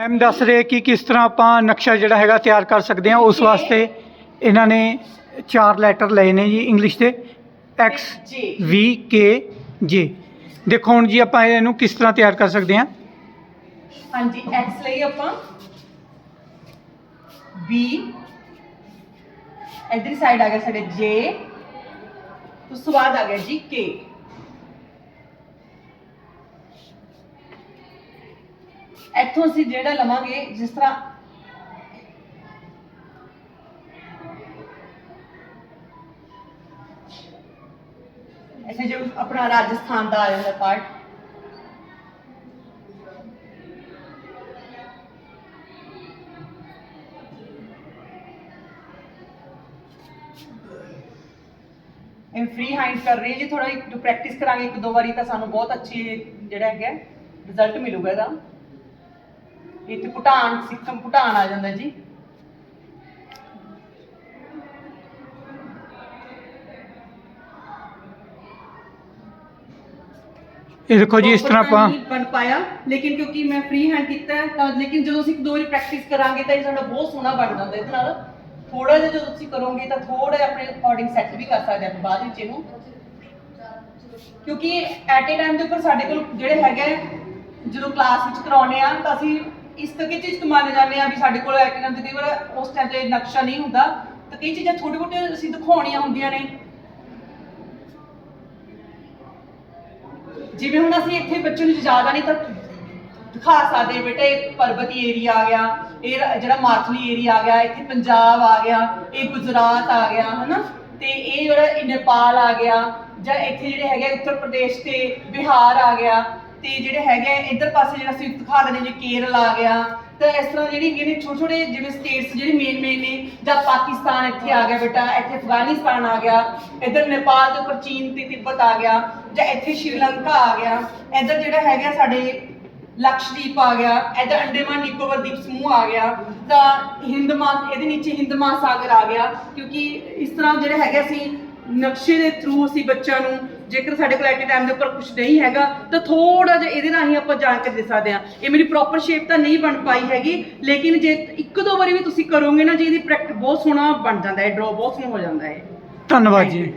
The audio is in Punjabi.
ਮੈਮ ਦੱਸ ਰਹੇ ਕਿ ਕਿਸ ਤਰ੍ਹਾਂ ਆਪਾਂ ਨਕਸ਼ਾ ਜਿਹੜਾ ਹੈਗਾ ਤਿਆਰ ਕਰ ਸਕਦੇ ਹਾਂ ਉਸ ਵਾਸਤੇ ਇਹਨਾਂ ਨੇ ਚਾਰ ਲੈਟਰ ਲਏ ਨੇ ਜੀ ਇੰਗਲਿਸ਼ ਦੇ। ਐਕਸ ਵੀ ਕੇ ਜੇ ਦੇਖੋ ਹੁਣ ਜੀ ਆਪਾਂ ਇਹਨੂੰ ਕਿਸ ਤਰ੍ਹਾਂ ਤਿਆਰ ਕਰ ਸਕਦੇ ਹਾਂ। ਹਾਂਜੀ x ਲਈ ਆਪਾਂ b ਇਧਰ ਸਾਈਡ ਆ ਗਿਆ ਸਾਡੇ j ਉਸ ਤੋਂ ਬਾਅਦ ਆ ਗਿਆ ਜੀ k ਇੱਥੋਂ ਅਸੀਂ ਜਿਹੜਾ ਲਵਾਂਗੇ, ਜਿਸ ਤਰ੍ਹਾਂ ਐਸੇ ਜੋ ਆਪਣਾ ਰਾਜਸਥਾਨ ਦਾ ਆ ਜਾਂਦਾ ਪਾਰਟ ਐਂਡ ਫ੍ਰੀ ਹੈਂਡ ਕਰ ਰਹੀ ਜੀ ਥੋੜਾ ਇੱਕ ਪ੍ਰੈਕਟਿਸ ਕਰਾਂਗੇ ਇੱਕ ਦੋ ਵਾਰੀ ਤਾਂ ਸਾਨੂੰ ਬਹੁਤ ਅੱਛੀ ਜਿਹੜਾ ਹੈਗਾ ਰਿਜ਼ਲਟ ਮਿਲੂਗਾ ਇਹਦਾ। ਇੱਥੇ ਭੂਟਾਨ ਸਿੱਕਮ ਭੂਟਾਨ ਆ ਜਾਂਦਾ ਜੀ। ਇਹ ਦੇਖੋ ਜੀ ਇਸ ਤਰ੍ਹਾਂ ਆਪਾਂ ਨਹੀਂ ਬਣ ਪਾਇਆ ਲੇਕਿਨ ਕਿਉਂਕਿ ਮੈਂ ਫ੍ਰੀ ਹੈਂਡ ਕੀਤਾ ਹੈ ਤਾਂ ਲੇਕਿਨ ਜਦੋਂ ਅਸੀਂ ਦੋ ਵਾਰੀ ਪ੍ਰੈਕਟਿਸ ਕਰਾਂਗੇ ਤਾਂ ਇਹ ਸਾਡਾ ਬਹੁਤ ਸੋਹਣਾ ਬਣ ਜਾਂਦਾ ਇਹਦੇ ਨਾਲ। ਥੋੜਾ ਜਿਹਾ ਜਦੋਂ ਤੁਸੀਂ ਕਰੋਗੇ ਤਾਂ ਥੋੜਾ ਜਿਹਾ ਆਪਣੇ ਅਕੋਰਡਿੰਗ ਸੈੱਟ ਵੀ ਕਰ ਸਕਦੇ ਆਪਾਂ ਬਾਅਦ ਵਿੱਚ ਇਹਨੂੰ। ਕਿਉਂਕਿ ਐਟ ਏ ਟਾਈਮ ਦੇ ਉੱਪਰ ਸਾਡੇ ਕੋਲ ਜਿਹੜੇ ਹੈਗੇ ਆ, ਜਦੋਂ ਕਲਾਸ ਵਿੱਚ ਕਰਾਉਨੇ ਆ ਤਾਂ ਅਸੀਂ ਇਸ ਤਰੀਕੇ ਚ ਇਸਤੇਮਾਲ ਜਾਂਦੇ ਆ ਵੀ ਸਾਡੇ ਕੋਲ ਐਟ ਤੇ ਕਈ ਵਾਰ ਉਸ ਟਾਈਮ ਤੇ ਨਕਸ਼ਾ ਨਹੀਂ ਹੁੰਦਾ। ਤਾਂ ਕਈ ਚੀਜ਼ਾਂ ਛੋਟੇ ਛੋਟੇ ਅਸੀਂ ਦਿਖਾਉਣੀਆਂ ਹੁੰਦੀਆਂ ਨੇ। ਜਿਵੇਂ ਹੁਣ ਅਸੀਂ ਇੱਥੇ ਬੱਚੇ ਨੂੰ ਜ਼ਿਆਦਾ ਨਹੀਂ ਤਾਂ ਦਿਖਾ ਸਕਦੇ ਬੇਟਾ ਇਹ ਪਰਬਤੀ ਏਰੀਆ ਆ ਗਿਆ, ਇਹ ਜਿਹੜਾ ਮਾਰਥਲੀ ਏਰੀਆ ਆ ਗਿਆ, ਇੱਥੇ ਪੰਜਾਬ ਆ ਗਿਆ, ਇਹ ਗੁਜਰਾਤ ਆ ਗਿਆ, ਹਨਾ? ਤੇ ਇਹ ਜਿਹੜਾ ਨੇਪਾਲ ਆ ਗਿਆ, ਜਾਂ ਇੱਥੇ ਜਿਹੜੇ ਹੈਗੇ ਉੱਤਰ ਪ੍ਰਦੇਸ਼ ਤੇ ਬਿਹਾਰ ਆ ਗਿਆ ਤੇ ਜਿਹੜੇ ਹੈਗੇ ਇੱਧਰ ਪਾਸੇ ਜਿਹੜਾ ਅਸੀਂ ਦਿਖਾ ਦਿੰਦੇ ਜੇ ਕੇਰਲ ਆ ਗਿਆ, ਤਾਂ ਇਸ ਤਰ੍ਹਾਂ ਜਿਹੜੀ ਹੈਗੇ ਨੇ ਛੋਟੇ ਛੋਟੇ ਜਿਵੇਂ ਸਟੇਟਸ ਜਿਹੜੇ ਮੇਨ ਮੇਨ ਨੇ, ਜਾਂ ਪਾਕਿਸਤਾਨ ਇੱਥੇ ਆ ਗਿਆ ਬੇਟਾ, ਇੱਥੇ ਅਫਗਾਨਿਸਤਾਨ ਆ ਗਿਆ, ਇੱਧਰ ਨੇਪਾਲ ਦੇ ਉੱਪਰ ਚੀਨ ਤੇ ਤਿੱਬਤ ਆ ਗਿਆ, ਜਾਂ ਇੱਥੇ ਸ਼੍ਰੀਲੰਕਾ ਆ ਗਿਆ, ਇੱਧਰ ਜਿਹੜਾ ਹੈਗਾ ਸਾਡੇ ਲਕਸ਼ਦੀਪ ਆ ਗਿਆ, ਇੱਧਰ ਅੰਡੇਮਾਨ ਨਿਕੋਬਰ ਦੀਪ ਸਮੂਹ ਆ ਗਿਆ, ਤਾਂ ਹਿੰਦ ਮਹਾ ਇਹਦੇ ਨੀਚੇ ਹਿੰਦ ਮਹਾਸਾਗਰ ਆ ਗਿਆ, ਕਿਉਂਕਿ ਇਸ ਤਰ੍ਹਾਂ ਜਿਹੜੇ ਹੈਗੇ ਅਸੀਂ ਨਕਸ਼ੇ ਦੇ ਥਰੂ ਅਸੀਂ ਬੱਚਿਆਂ ਨੂੰ ਜੇਕਰ ਸਾਡੇ ਕੋਲ ਐਟ ਟਾਈਮ ਦੇ ਉੱਪਰ ਕੁਝ ਨਹੀਂ ਹੈਗਾ ਤਾਂ ਥੋੜਾ ਜਿਹਾ ਇਹਦੇ ਰਾਹੀਂ ਆਪਾਂ ਜਾਣ ਕੇ ਦੇ ਸਕਦੇ ਹਾਂ। ਇਹ ਮੇਰੀ ਪ੍ਰੋਪਰ ਸ਼ੇਪ ਤਾਂ ਨਹੀਂ ਬਣ ਪਾਈ ਹੈਗੀ ਲੇਕਿਨ ਜੇ ਇੱਕ ਦੋ ਵਾਰੀ ਵੀ ਤੁਸੀਂ ਕਰੋਗੇ ਨਾ ਜੀ ਇਹਦੀ ਪ੍ਰੈਕਟਿਸ ਬਹੁਤ ਸੋਹਣਾ ਬਣ ਜਾਂਦਾ ਹੈ ਡਰਾ ਬਹੁਤ ਸੋਹਣਾ ਹੋ ਜਾਂਦਾ ਹੈ। ਧੰਨਵਾਦ ਜੀ।